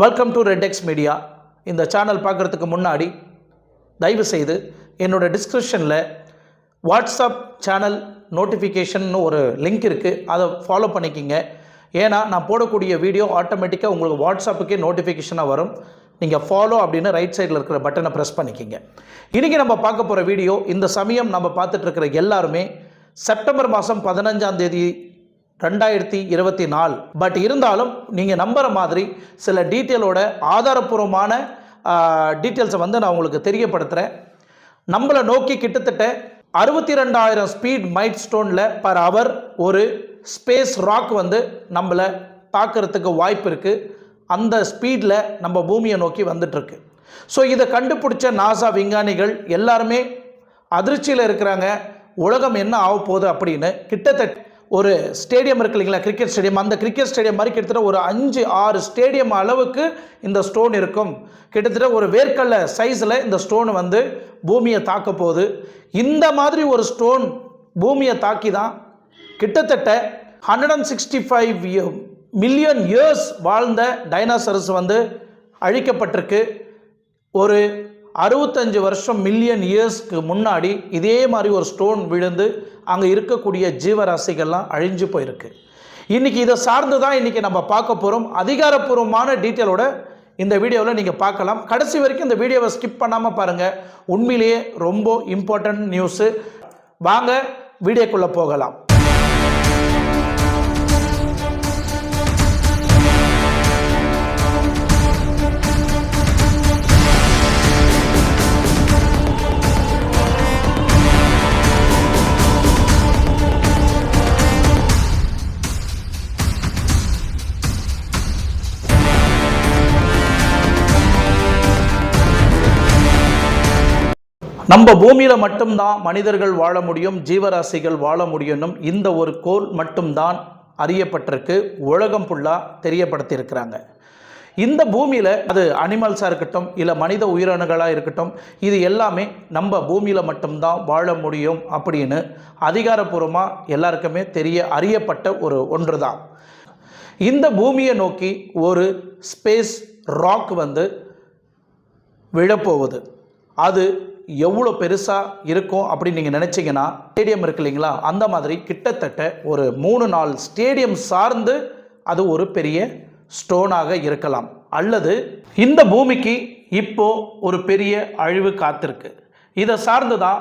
Welcome to RedX media இந்த channel பார்க்குறதுக்கு முன்னாடி தயவு செய்து என்னோட டிஸ்கிரிப்ஷனில் வாட்ஸ்அப் சேனல் நோட்டிஃபிகேஷன் ஒரு லிங்க் இருக்குது அதை ஃபாலோ பண்ணிக்கிங்க. ஏன்னா நான் போடக்கூடிய வீடியோ ஆட்டோமேட்டிக்காக உங்களுக்கு வாட்ஸ்அப்புக்கே நோட்டிஃபிகேஷனாக வரும். நீங்கள் ஃபாலோ அப்படின்னு ரைட் சைடில் இருக்கிற பட்டனை ப்ரெஸ் பண்ணிக்கிங்க. இன்றைக்கி நம்ம பார்க்க போகிற வீடியோ இந்த சமயம் நம்ம பார்த்துட்ருக்கிற எல்லாருமே செப்டம்பர் மாதம் பதினஞ்சாம் தேதி ரெண்டாயிரத்தி இருபத்தி நாலு. பட் இருந்தாலும் நீங்கள் நம்புகிற மாதிரி சில டீட்டெயிலோட ஆதாரப்பூர்வமான டீட்டெயில்ஸை வந்து நான் உங்களுக்கு தெரியப்படுத்துகிறேன் நம்மளை நோக்கி கிட்டத்தட்ட அறுபத்தி ரெண்டாயிரம் ஸ்பீட் மைட் ஸ்டோனில் பர் அவர் ஒரு ஸ்பேஸ் ராக் வந்து நம்மளை தாக்கிறதுக்கு வாய்ப்பு இருக்குது அந்த ஸ்பீடில் நம்ம பூமியை நோக்கி வந்துட்டுருக்கு. ஸோ இதை கண்டுபிடிச்ச நாசா விஞ்ஞானிகள் எல்லாருமே அதிர்ச்சியில் இருக்கிறாங்க. உலகம் என்ன ஆக போகுது அப்படின்னு கிட்டத்தட்ட ஒரு ஸ்டேடியம் இருக்கு இல்லைங்களா? கிரிக்கெட் ஸ்டேடியம் அந்த கிரிக்கெட் ஸ்டேடியம் மாதிரி கிட்டத்தட்ட ஒரு அஞ்சு ஆறு ஸ்டேடியம் அளவுக்கு இந்த ஸ்டோன் இருக்கும். கிட்டத்தட்ட ஒரு வேர்க்கல்ல சைஸில் இந்த ஸ்டோன் வந்து பூமியை தாக்க போகுது. இந்த மாதிரி ஒரு ஸ்டோன் பூமியை தாக்கி தான் கிட்டத்தட்ட hundred and sixty five million years வாழ்ந்த டைனாசரஸ் வந்து அழிக்கப்பட்டிருக்கு. ஒரு அறுபத்தஞ்சு வருஷம் மில்லியன் இயர்ஸ்க்கு முன்னாடி இதே மாதிரி ஒரு ஸ்டோன் விழுந்து அங்கே இருக்கக்கூடிய ஜீவராசிகள்லாம் அழிஞ்சு போயிருக்கு. இன்றைக்கி இதை சார்ந்து தான் இன்றைக்கி நம்ம பார்க்க போகிறோம் அதிகாரப்பூர்வமான டீட்டெயிலோட இந்த வீடியோவில் நீங்கள் பார்க்கலாம். கடைசி வரைக்கும் இந்த வீடியோவை ஸ்கிப் பண்ணாமல் பாருங்கள் உண்மையிலேயே ரொம்ப இம்பார்ட்டன்ட் நியூஸு வாங்க வீடியோக்குள்ளே போகலாம். நம்ம பூமியில் மட்டும்தான் மனிதர்கள் வாழ முடியும் ஜீவராசிகள் வாழ முடியும் இந்த ஒரு கோல் மட்டும்தான் அறியப்பட்டிருக்கு உலகம் ஃபுல்லாக தெரியப்படுத்தியிருக்கிறாங்க. இந்த பூமியில் அது அனிமல்ஸாக இருக்கட்டும் இல்லை மனித உயிரணுகளாக இருக்கட்டும் இது எல்லாமே நம்ம பூமியில் மட்டும்தான் வாழ முடியும் அப்படின்னு அதிகாரப்பூர்வமாக எல்லாருக்குமே தெரிய அறியப்பட்ட ஒரு ஒன்று தான் இந்த பூமியை நோக்கி ஒரு ஸ்பேஸ் ராக் வந்து விழப்போகுது. அது எவ்வளோ பெருசாக இருக்கும் அப்படின்னு நீங்கள் நினச்சிங்கன்னா ஸ்டேடியம் இருக்கு இல்லைங்களா? அந்த மாதிரி கிட்டத்தட்ட ஒரு மூணு நாள் ஸ்டேடியம் சார்ந்து அது ஒரு பெரிய ஸ்டோனாக இருக்கலாம். அல்லது இந்த பூமிக்கு இப்போது ஒரு பெரிய அழிவு காத்திருக்கு. இதை சார்ந்து தான்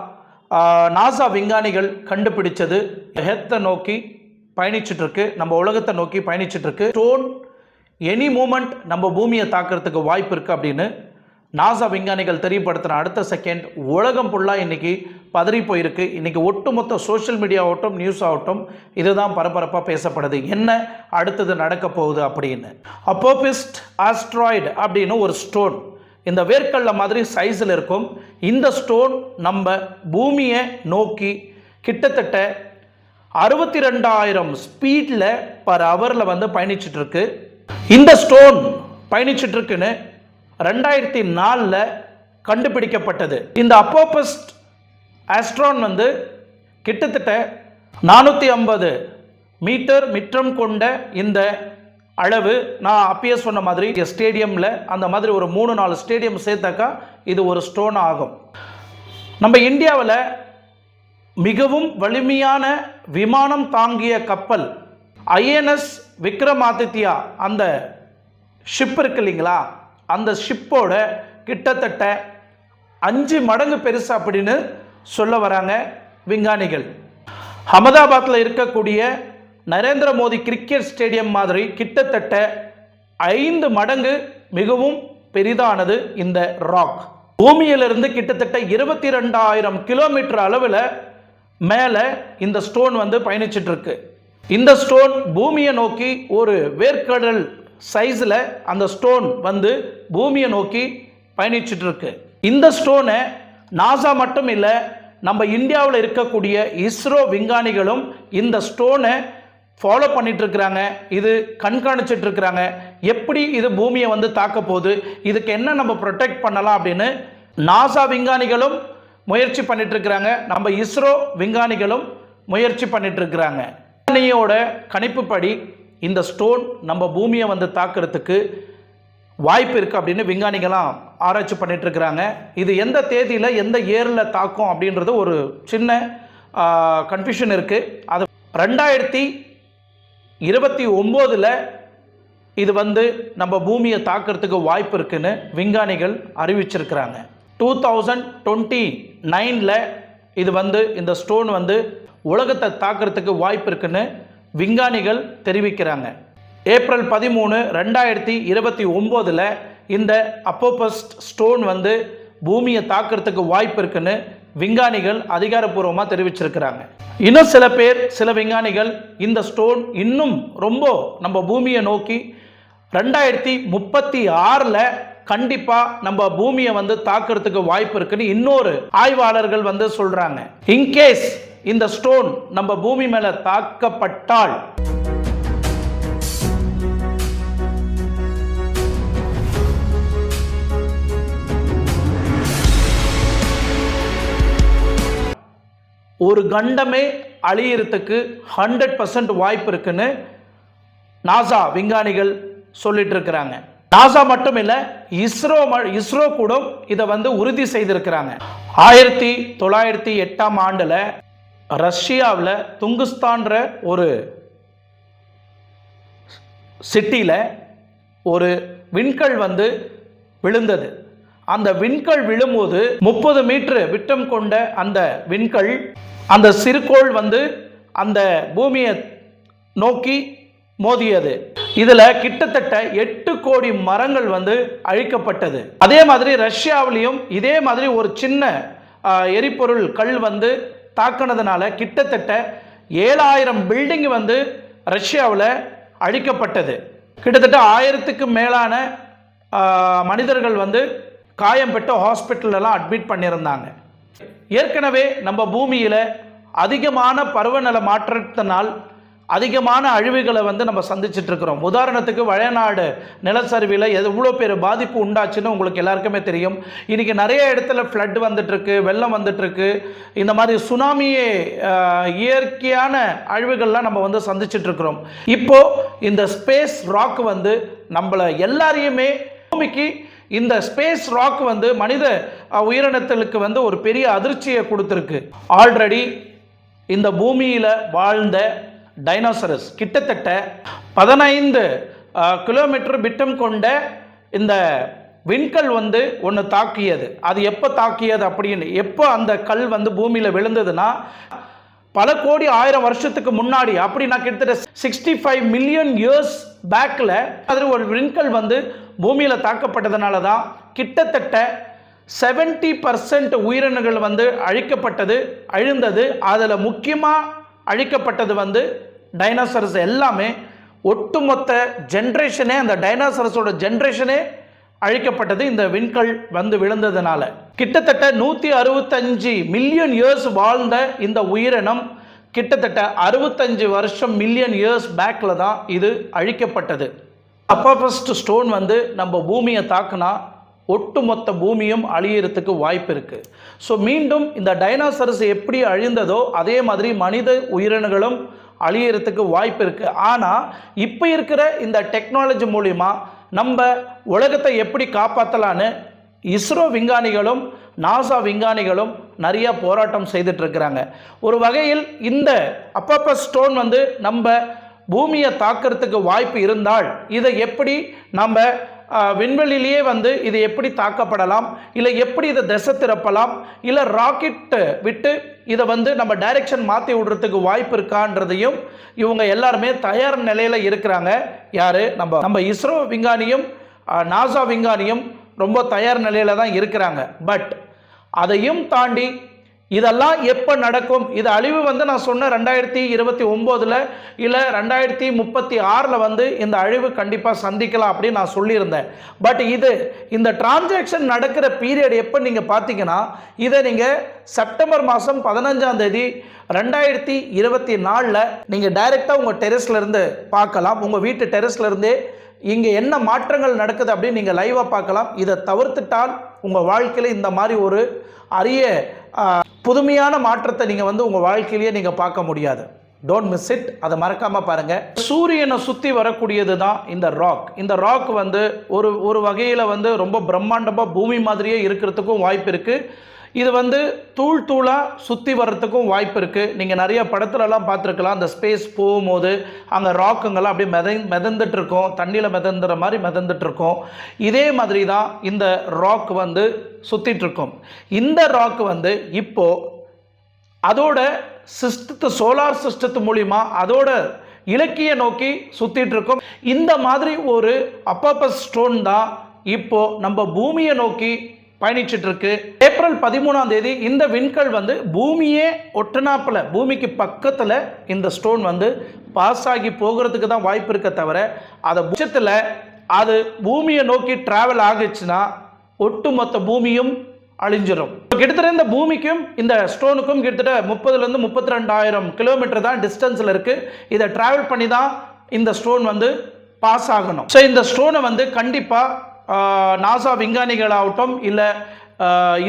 நாசா விஞ்ஞானிகள் கண்டுபிடிச்சது ஹெத்தை நோக்கி பயணிச்சிட்ருக்கு நம்ம உலகத்தை நோக்கி பயணிச்சிட்ருக்கு ஸ்டோன் எனி மூமெண்ட் நம்ம பூமியை தாக்கிறதுக்கு வாய்ப்பு இருக்குது அப்படின்னு நாசா விஞ்ஞானிகள் தெரியப்படுத்தின அடுத்த செகண்ட் உலகம் ஃபுல்லாக இன்றைக்கி பதறி போயிருக்கு. இன்றைக்கி ஒட்டுமொத்த சோஷியல் மீடியா ஆகட்டும் நியூஸ் ஆகட்டும் இதுதான் பரபரப்பாக பேசப்படுது. என்ன அடுத்தது நடக்க போகுது அப்படின்னு? அப்போபிஸ்ட் ஆஸ்ட்ராய்டு அப்படின்னு ஒரு ஸ்டோன் இந்த வேர்க்கல்ல மாதிரி சைஸில் இருக்கும். இந்த ஸ்டோன் நம்ம பூமியை நோக்கி கிட்டத்தட்ட அறுபத்தி ரெண்டாயிரம் ஸ்பீடில் பர் ஹவரில் வந்து பயணிச்சிட்டுருக்கு இந்த ஸ்டோன் பயணிச்சிட்டுருக்குன்னு ரெண்டாயிரத்தி நாலில் கண்டுபிடிக்கப்பட்டது. இந்த அப்போபஸ்ட் ஆஸ்ட்ரான் வந்து கிட்டத்தட்ட நானூற்றி ஐம்பது மீட்டர் மிற்றம் கொண்ட இந்த அளவு நான் அப்பயே சொன்ன மாதிரி ஸ்டேடியமில் அந்த மாதிரி ஒரு மூணு நாலு ஸ்டேடியம் சேர்த்தாக்கா இது ஒரு ஸ்டோன் ஆகும். நம்ம இந்தியாவில் மிகவும் வலிமையான விமானம் தாங்கிய கப்பல் ஐஎன்எஸ் விக்ரமாதித்யா அந்த ஷிப் இருக்கு இல்லைங்களா? அந்த ஷிப்போட கிட்டத்தட்ட அஞ்சு மடங்கு பெருசு அப்படின்னு சொல்ல வராங்க விஞ்ஞானிகள். அகமதாபாத்தில் இருக்கக்கூடிய நரேந்திர மோடி கிரிக்கெட் ஸ்டேடியம் மாதிரி கிட்டத்தட்ட ஐந்து மடங்கு மிகவும் பெரிதானது இந்த ராக் பூமியிலிருந்து கிட்டத்தட்ட இருபத்தி ரெண்டாயிரம் கிலோமீட்டர் அளவில் மேலே இந்த ஸ்டோன் வந்து பயணிச்சிட்ருக்கு இந்த ஸ்டோன் பூமியை நோக்கி ஒரு வேர்க்கடல் சைஸில் அந்த ஸ்டோன் வந்து பூமியை நோக்கி பயணிச்சிட்ருக்கு. இந்த ஸ்டோனை நாசா மட்டும் இல்லை நம்ம இந்தியாவில் இருக்கக்கூடிய இஸ்ரோ விஞ்ஞானிகளும் இந்த ஸ்டோனை ஃபாலோ பண்ணிகிட்ருக்குறாங்க இது கண்காணிச்சிட்ருக்குறாங்க. எப்படி இது பூமியை வந்து தாக்க போகுது? இதுக்கு என்ன நம்ம ப்ரொடெக்ட் பண்ணலாம் அப்படின்னு நாசா விஞ்ஞானிகளும் முயற்சி பண்ணிகிட்ருக்குறாங்க நம்ம இஸ்ரோ விஞ்ஞானிகளும் முயற்சி பண்ணிகிட்ருக்குறாங்க விஞ்ஞானியோட கணிப்புப்படி இந்த ஸ்டோன் நம்ம பூமியை வந்து தாக்கிறதுக்கு வாய்ப்பு இருக்குது அப்படின்னு விஞ்ஞானிகளாம் ஆராய்ச்சி பண்ணிட்டுருக்குறாங்க இது எந்த தேதியில் எந்த இயரில் தாக்கும் அப்படின்றது ஒரு சின்ன கன்ஃபியூஷன் இருக்குது அது ரெண்டாயிரத்தி இருபத்தி ஒம்போதில் இது வந்து நம்ம பூமியை தாக்கிறதுக்கு வாய்ப்பு இருக்குன்னு விஞ்ஞானிகள் அறிவிச்சிருக்கிறாங்க. டூ தௌசண்ட் டுவெண்ட்டி நைனில் இது வந்து இந்த ஸ்டோன் வந்து உலகத்தை தாக்கிறதுக்கு வாய்ப்பு இருக்குன்னு விஞ்ஞானிகள் தெரிவிக்கிறாங்க. ஏப்ரல் பதிமூணு ரெண்டாயிரத்தி இருபத்தி ஒம்போதில் இந்த அப்போபஸ்ட் ஸ்டோன் வந்து பூமியை தாக்கிறதுக்கு வாய்ப்பு இருக்குன்னு விஞ்ஞானிகள் அதிகாரப்பூர்வமாக தெரிவிச்சிருக்கிறாங்க. இன்னும் சில பேர் சில விஞ்ஞானிகள் இந்த ஸ்டோன் இன்னும் ரொம்ப நம்ம பூமியை நோக்கி ரெண்டாயிரத்தி முப்பத்தி ஆறில் கண்டிப்பாக நம்ம பூமியை வந்து தாக்கிறதுக்கு வாய்ப்பு இருக்குன்னு இன்னொரு ஆய்வாளர்கள் வந்து சொல்கிறாங்க இன்கேஸ் இந்த ஸ்டோன் நம்ம பூமி மேலே தாக்கப்பட்டால் ஒரு கண்டமே அழியறதுக்கு ஹண்ட்ரட் பர்சன்ட் வாய்ப்பு இருக்குன்னு நாசா விஞ்ஞானிகள் சொல்லிட்டு இருக்கிறாங்க. நாசா மட்டும் இல்லை இஸ்ரோ ம- இஸ்ரோ கூட இதை வந்து உறுதி செய்திருக்கிறாங்க. ஆயிரத்தி தொள்ளாயிரத்தி எட்டாம் ஆண்டில் ரஷ்யாவில் துங்குஸ்தான்ற ஒரு சிட்டியில் ஒரு விண்கல் வந்து விழுந்தது. அந்த விண்கல் விழும்போது முப்பது மீட்டர் விட்டம் கொண்ட அந்த விண்கல் அந்த சிறுகோள் வந்து அந்த பூமியை நோக்கி மோதியது. இதில் கிட்டத்தட்ட எட்டு கோடி மரங்கள் வந்து அழிக்கப்பட்டது. அதே மாதிரி ரஷ்யாவிலையும் இதே மாதிரி ஒரு சின்ன எரிபொருள் கல் வந்து தாக்கினதுனால கிட்டத்தட்ட ஏழாயிரம் பில்டிங் வந்து ரஷ்யாவில் அழிக்கப்பட்டது. கிட்டத்தட்ட ஆயிரத்துக்கு மேலான மனிதர்கள் வந்து காயம் பெற்று ஹாஸ்பிட்டல்லாம் அட்மிட் பண்ணியிருந்தாங்க. ஏற்கனவே நம்ம பூமியில் அதிகமான பருவநிலை மாற்றத்தினால் அதிகமான அழிவுகளை வந்து நம்ம சந்திச்சிட்டு இருக்கிறோம். உதாரணத்துக்கு வயநாடு நிலச்சரிவில் எவ்வளோ பேர் பாதிப்பு உண்டாச்சுன்னு உங்களுக்கு எல்லாருக்குமே தெரியும். இன்றைக்கி நிறைய இடத்துல ஃப்ளட் வந்துட்டுருக்கு வெள்ளம் வந்துட்டுருக்கு. இந்த மாதிரி சுனாமியே இயற்கையான அழிவுகள்லாம் நம்ம வந்து சந்திச்சிட்டு இருக்கிறோம். இந்த ஸ்பேஸ் ராக் வந்து நம்மளை எல்லாரையுமே பூமிக்கு இந்த ஸ்பேஸ் ராக் வந்து மனித உயிரினத்தலுக்கு வந்து ஒரு பெரிய அதிர்ச்சியை கொடுத்துருக்கு. ஆல்ரெடி இந்த பூமியில் வாழ்ந்த டைனோசரஸ் கிட்டத்தட்ட பதினைந்து கிலோமீட்டர் விட்டம் கொண்ட இந்த விண்கல் வந்து ஒன்று தாக்கியது. அது எப்போ தாக்கியது அப்படின்னு எப்போ அந்த கல் வந்து பூமியில் விழுந்ததுன்னா பல கோடி ஆயிரம் வருஷத்துக்கு முன்னாடி அப்படின்னா கிட்டத்தட்ட சிக்ஸ்டி ஃபைவ் மில்லியன் இயர்ஸ் பேக்கில் அதில் ஒரு விண்கல் வந்து பூமியில் தாக்கப்பட்டதுனால தான் கிட்டத்தட்ட செவன்ட்டி பர்சன்ட் உயிரினங்கள் வந்து அழிக்கப்பட்டது அழிந்தது. அதில் முக்கியமாக அழிக்கப்பட்டது வந்து டைனோசரஸ் எல்லாமே ஒட்டுமொத்த ஜென்ரேஷனே அந்த டைனோசரஸோட ஜென்ரேஷனே அழிக்கப்பட்டது. இந்த விண்கல் வந்து விழுந்ததுனால. கிட்டத்தட்ட நூற்றி அறுபத்தஞ்சு மில்லியன் இயர்ஸ் வாழ்ந்த இந்த உயிரினம் கிட்டத்தட்ட அறுபத்தஞ்சு வருஷம் மில்லியன் இயர்ஸ் பேக்கில் தான் இது அழிக்கப்பட்டது. அப்போபஸ்ட் ஸ்டோன் வந்து நம்ம பூமியை தாக்குனா ஒட்டுமொத்த பூமியும் அழியறதுக்கு வாய்ப்பு இருக்குது ஸோ மீண்டும் இந்த டைனோசரஸ் எப்படி அழிந்ததோ அதே மாதிரி மனித உயிரினங்களும் அழியறதுக்கு வாய்ப்பு இருக்குது ஆனால் இப்போ இருக்கிற இந்த டெக்னாலஜி மூலிமா நம்ம உலகத்தை எப்படி காப்பாற்றலான்னு இஸ்ரோ விஞ்ஞானிகளும் நாசா விஞ்ஞானிகளும் நிறைய போராட்டம் செய்துட்டு இருக்கிறாங்க. ஒரு வகையில் இந்த அப்பப்ப ஸ்டோன் வந்து நம்ம பூமியை தாக்கிறதுக்கு வாய்ப்பு இருந்தால் இதை எப்படி நம்ம விண்வெளியிலேயே வந்து இது எப்படி தாக்கப்படலாம்? இல்லை எப்படி இதை திசை திறப்பலாம் இல்லை ராக்கெட்டு விட்டு இதை வந்து நம்ம டைரெக்ஷன் மாற்றி விடுறதுக்கு வாய்ப்பு இருக்கான்றதையும் இவங்க எல்லாருமே தயார் நிலையில் இருக்கிறாங்க. யார்? நம்ம நம்ம இஸ்ரோ விஞ்ஞானியும் நாசா விஞ்ஞானியும் ரொம்ப தயார் நிலையில் தான் இருக்கிறாங்க. பட் அதையும் தாண்டி இதெல்லாம் எப்போ நடக்கும்? இது அழிவு வந்து நான் சொன்ன ரெண்டாயிரத்தி இருபத்தி ஒம்போதில் இல்லை ரெண்டாயிரத்தி முப்பத்தி ஆறில் வந்து இந்த அழிவு கண்டிப்பாக சந்திக்கலாம் அப்படின்னு நான் சொல்லியிருந்தேன். பட் இது இந்த டிரான்சாக்ஷன் நடக்கிற பீரியட் எப்போ நீங்கள் பார்த்தீங்கன்னா இதை நீங்கள் செப்டம்பர் மாதம் பதினஞ்சாம் தேதி ரெண்டாயிரத்தி இருபத்தி நாலில் நீங்கள் டைரெக்டாக உங்கள் டெரெஸ்லேருந்து பார்க்கலாம். உங்கள் வீட்டு டெரெஸ்லேருந்தே இங்கே என்ன மாற்றங்கள் நடக்குது அப்படின்னு நீங்கள் லைவாக பார்க்கலாம். இதை தவிர்த்துட்டால் உங்கள் வாழ்க்கையில் இந்த மாதிரி ஒரு அரிய புதுமையான மாற்றத்தை நீங்கள் வந்து உங்கள் வாழ்க்கையிலேயே நீங்கள் பார்க்க முடியாது. டோன்ட் மிஸ் இட் அதை மறக்காமல் பாருங்கள் சூரியனை சுற்றி வரக்கூடியது தான் இந்த ராக் இந்த ராக் வந்து ஒரு ஒரு வகையில் வந்து ரொம்ப பிரம்மாண்டமாக பூமி மாதிரியே இருக்கிறதுக்கும் வாய்ப்பு இருக்குது இது வந்து தூள் தூளாக சுற்றி வர்றதுக்கும் வாய்ப்பு இருக்குது நீங்கள் நிறைய படத்துலலாம் பார்த்துருக்கலாம். அந்த ஸ்பேஸ் போகும்போது அங்கே ராக்குங்கெல்லாம் அப்படியே மித மிதந்துட்டுருக்கோம். தண்ணியில் மிதந்துற மாதிரி மிதந்துட்டுருக்கோம். இதே மாதிரி தான் இந்த ராக் வந்து சுற்றிட்டுருக்கோம் இந்த ராக் வந்து இப்போது அதோட சிஸ்டத்து சோலார் சிஸ்டத்து மூலிமா அதோட இலக்கிய நோக்கி சுத்திட்டு இந்த மாதிரி ஒரு அப்பப்ப ஸ்டோன் தான் இப்போ நம்ம பூமியை நோக்கி பயணிச்சுட்டு இருக்கு ஏப்ரல் பதிமூணாம் தேதி இந்த விண்கல் வந்து பூமியே ஒட்டனாப்பில் பூமிக்கு பக்கத்தில் இந்த ஸ்டோன் வந்து பாஸ் ஆகி போகிறதுக்கு தான் வாய்ப்பு இருக்க தவிர அதை உச்சத்தில் அது பூமியை நோக்கி டிராவல் ஆகுச்சுன்னா ஒட்டுமொத்த பூமியும் அழிஞ்சிடும் கிட்டத்தட்ட இந்த பூமிக்கும் இந்த ஸ்டோனுக்கும் கிட்டத்தட்ட முப்பதுலேருந்து முப்பத்தி ரெண்டாயிரம் கிலோமீட்டர் தான் டிஸ்டன்ஸில் இருக்குது இதை ட்ராவல் பண்ணி தான் இந்த ஸ்டோன் வந்து பாஸ் ஆகணும். ஸோ இந்த ஸ்டோனை வந்து கண்டிப்பாக நாசா விஞ்ஞானிகளாகட்டும் இல்லை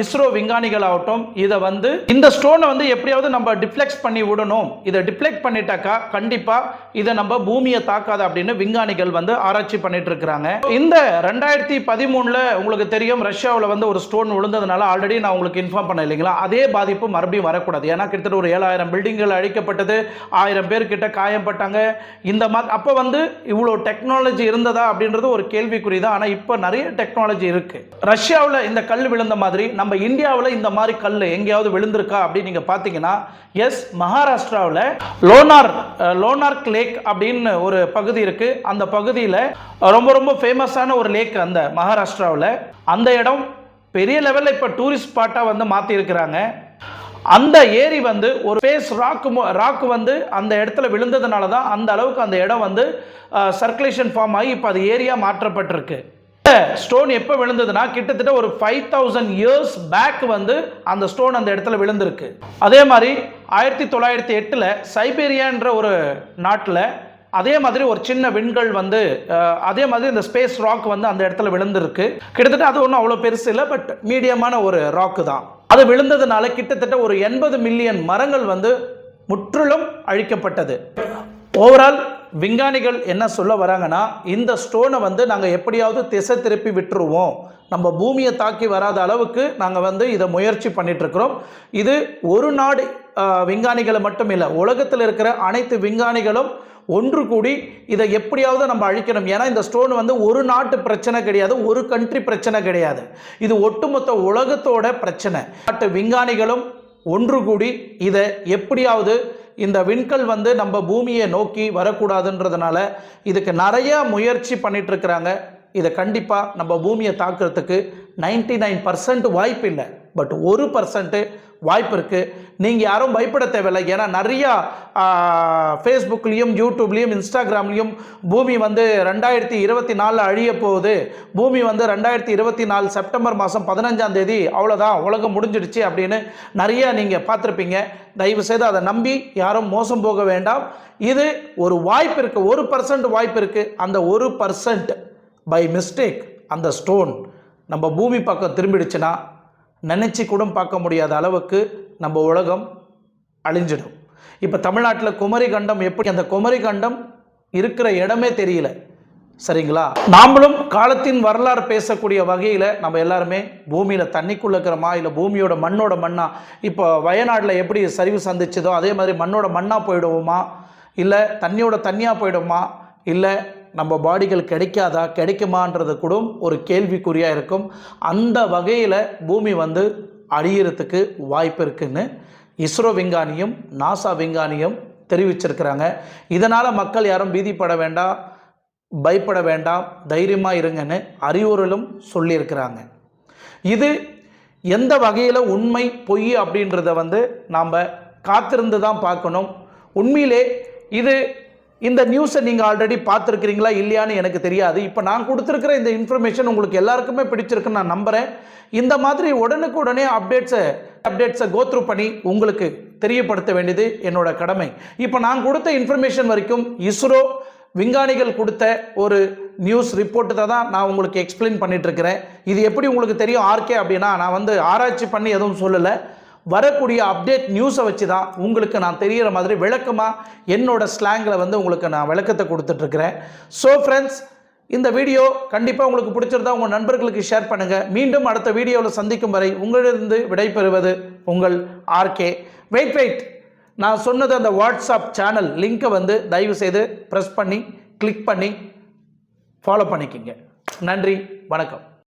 இஸ்ரோ விஞ்ஞானிகள் ஆகட்டும் இதை வந்து இந்த ஸ்டோனை வந்து எப்படியாவது நம்ம டிஃப்ளெக்ஸ் பண்ணி விடணும். இதை டிஃப்ளெக்ட் பண்ணிட்டாக்கா கண்டிப்பாக இதை நம்ம பூமியை தாக்காது அப்படின்னு விஞ்ஞானிகள் வந்து ஆராய்ச்சி பண்ணிட்டு இருக்கிறாங்க. இந்த ரெண்டாயிரத்தி பதிமூணில் உங்களுக்கு தெரியும் ரஷ்யாவில் வந்து ஒரு ஸ்டோன் விழுந்ததுனால ஆல்ரெடி நான் உங்களுக்கு இன்ஃபார்ம் பண்ண இல்லைங்களா? அதே பாதிப்பு மறுபடியும் வரக்கூடாது. ஏன்னா கிட்டத்தட்ட ஒரு ஏழாயிரம் பில்டிங்கள் அழிக்கப்பட்டது ஆயிரம் பேர் கிட்ட காயப்பட்டாங்க இந்த மாதிரி அப்போ வந்து இவ்வளோ டெக்னாலஜி இருந்ததா அப்படின்றது ஒரு கேள்விக்குறி தான். ஆனால் இப்போ நிறைய டெக்னாலஜி இருக்குது ரஷ்யாவில் இந்த கல் விழுந்த மாதிரி நம்ம இந்தியாவில் இந்த மாதிரி கல் எங்கேயாவது விழுந்திருக்கா அப்படின்னு நீங்கள் பார்த்தீங்கன்னா எஸ் மகாராஷ்டிராவில் லோனார் லோனார்க் லேக் அப்படின்னு ஒரு பகுதி இருக்கு. அந்த பகுதியில் ரொம்ப ரொம்ப ஃபேமஸான ஒரு லேக் அந்த மகாராஷ்டிராவில். அந்த இடம் பெரிய லெவலில் இப்போ டூரிஸ்ட் ஸ்பாட்டாக வந்து மாற்றிருக்கிறாங்க அந்த ஏரி வந்து ஒரு ஃபேஸ் ராக்கு ராக்கு வந்து அந்த இடத்துல விழுந்ததுனால தான் அந்த அளவுக்கு அந்த இடம் வந்து சர்க்குலேஷன் ஃபார்ம் ஆகி இப்போ அது ஏரியா மாற்றப்பட்டிருக்கு. ஸ்டோன் எப்போ விழுந்ததுன்னா கிட்டத்தட்ட ஒரு ஃபைவ் தௌசண்ட் இயர்ஸ் பேக் வந்து அந்த ஸ்டோன் அந்த இடத்துல விழுந்திருக்கு. அதே மாதிரி ஆயிரத்தி தொள்ளாயிரத்தி எட்டில் சைபீரியான்ற ஒரு நாட்டில் அதே மாதிரி ஒரு சின்ன விண்கள் வந்து அதே மாதிரி இந்த ஸ்பேஸ் ராக் வந்து அந்த இடத்துல விழுந்திருக்கு. கிட்டத்தட்ட அது ஒன்றும் அவ்வளோ பெருசு இல்லை பட் மீடியமான ஒரு ராக்கு தான். அது விழுந்ததுனால கிட்டத்தட்ட ஒரு எண்பது மில்லியன் மரங்கள் வந்து முற்றிலும் அழிக்கப்பட்டது. ஓவரால் விஞ்ஞானிகள் என்ன சொல்ல வராங்கன்னா இந்த ஸ்டோனை வந்து நாங்கள் எப்படியாவது திசை திருப்பி விட்டுருவோம். நம்ம பூமியை தாக்கி வராத அளவுக்கு நாங்கள் வந்து இதை முயற்சி பண்ணிகிட்ருக்குறோம் இது ஒரு நாடு விஞ்ஞானிகளை மட்டும் இல்லை உலகத்தில் இருக்கிற அனைத்து விஞ்ஞானிகளும் ஒன்று கூடி இதை எப்படியாவது நம்ம அழிக்கணும். ஏன்னா இந்த ஸ்டோன் வந்து ஒரு நாட்டு பிரச்சனை கிடையாது ஒரு கண்ட்ரி பிரச்சனை கிடையாது. இது ஒட்டுமொத்த உலகத்தோட பிரச்சனை. நாட்டு விஞ்ஞானிகளும் ஒன்று கூடி இதை எப்படியாவது இந்த விண்கல் வந்து நம்ம பூமியை நோக்கி வரக்கூடாதுன்றதுனால இதுக்கு நிறைய முயற்சி பண்ணிட்டு இருக்கிறாங்க. இதை கண்டிப்பாக நம்ம பூமியை தாக்குறதுக்கு நைன்டி நைன் பர்சன்ட் வாய்ப்பு இல்லை. பட் ஒரு பர்சன்ட்டு வாய்ப்பு இருக்குது நீங்கள் யாரும் பயப்பட தேவையில்லை. ஏன்னா நிறையா ஃபேஸ்புக்லேயும் யூடியூப்லேயும் இன்ஸ்டாகிராம்லேயும் பூமி வந்து ரெண்டாயிரத்தி இருபத்தி நாலில் அழிய போகுது. பூமி வந்து ரெண்டாயிரத்தி இருபத்தி நாலு செப்டம்பர் மாதம் பதினஞ்சாம் தேதி அவ்வளோதான் உலகம் முடிஞ்சிடுச்சு அப்படின்னு நிறையா நீங்கள் பார்த்துருப்பீங்க. தயவு செய்து அதை நம்பி யாரும் மோசம் போக வேண்டாம். இது ஒரு வாய்ப்பு இருக்குது ஒரு பர்சன்ட் வாய்ப்பு இருக்குது அந்த ஒரு பர்சன்ட் பை மிஸ்டேக் அந்த ஸ்டோன் நம்ம பூமி பக்கம் திரும்பிடுச்சுன்னா நினச்சி கூட பார்க்க முடியாத அளவுக்கு நம்ம உலகம் அழிஞ்சிடும். இப்போ தமிழ்நாட்டில் குமரி கண்டம் எப்படி அந்த குமரி கண்டம் இருக்கிற இடமே தெரியல. சரிங்களா? நாமளும் காலத்தின் வரலாறு பேசக்கூடிய வகையில் நம்ம எல்லாருமே பூமியில் தண்ணிக்குள்ளே இருக்கிறோமா இல்லை பூமியோட மண்ணோட மண்ணா இப்போ வயநாட்டில் எப்படி சரிவு சந்திச்சதோ அதே மாதிரி மண்ணோட மண்ணாக போயிடுவோமா? இல்லை தண்ணியோட தண்ணியாக போயிடுமா? இல்லை நம்ம பாடிகள் கிடைக்காதா கிடைக்குமான்றது கூட ஒரு கேள்விக்குறியாக இருக்கும். அந்த வகையில் பூமி வந்து அழியறதுக்கு வாய்ப்பு இருக்குன்னு இஸ்ரோ விஞ்ஞானியும் நாசா விஞ்ஞானியும் தெரிவிச்சிருக்கிறாங்க. இதனால் மக்கள் யாரும் பீதிப்பட வேண்டாம் பயப்பட வேண்டாம் தைரியமாக இருங்கன்னு அறிவுரலும் சொல்லியிருக்கிறாங்க. இது எந்த வகையில் உண்மை பொய் அப்படின்றத வந்து நாம் காத்திருந்து தான் பார்க்கணும். உண்மையிலே இது இந்த நியூஸை நீங்கள் ஆல்ரெடி பார்த்துருக்கிறீங்களா இல்லையான்னு எனக்கு தெரியாது. இப்போ நான் கொடுத்துருக்கிற இந்த இன்ஃபர்மேஷன் உங்களுக்கு எல்லாருக்குமே பிடிச்சிருக்குன்னு நான் நம்புகிறேன் இந்த மாதிரி உடனுக்கு உடனே அப்டேட்ஸை அப்டேட்ஸை கோத்ரூ பண்ணி உங்களுக்கு தெரியப்படுத்த வேண்டியது என்னோட கடமை. இப்போ நான் கொடுத்த இன்ஃபர்மேஷன் வரைக்கும் இஸ்ரோ விஞ்ஞானிகள் கொடுத்த ஒரு நியூஸ் ரிப்போர்ட்டை தான் நான் உங்களுக்கு எக்ஸ்பிளைன் பண்ணிகிட்ருக்கிறேன் இது எப்படி உங்களுக்கு தெரியும் ஆர்கே அப்படின்னா நான் வந்து ஆராய்ச்சி பண்ணி எதுவும் சொல்லலை. வரக்கூடிய அப்டேட் நியூஸை வச்சு தான் உங்களுக்கு நான் தெரிகிற மாதிரி விளக்கமாக என்னோடய ஸ்லாங்கில் வந்து உங்களுக்கு நான் விளக்கத்தை கொடுத்துட்ருக்கிறேன். ஸோ ஃப்ரெண்ட்ஸ் இந்த வீடியோ கண்டிப்பாக உங்களுக்கு பிடிச்சிருந்தா உங்கள் நண்பர்களுக்கு ஷேர் பண்ணுங்கள் மீண்டும் அடுத்த வீடியோவில் சந்திக்கும் வரை உங்களிலிருந்து விடைபெறுவது உங்கள் ஆர்கே வெயிட் வெயிட் நான் சொன்னது அந்த வாட்ஸ்அப் சேனல் லிங்க்கை வந்து தயவு செய்து ப்ரெஸ் பண்ணி கிளிக் பண்ணி ஃபாலோ பண்ணிக்கிங்க. நன்றி வணக்கம்.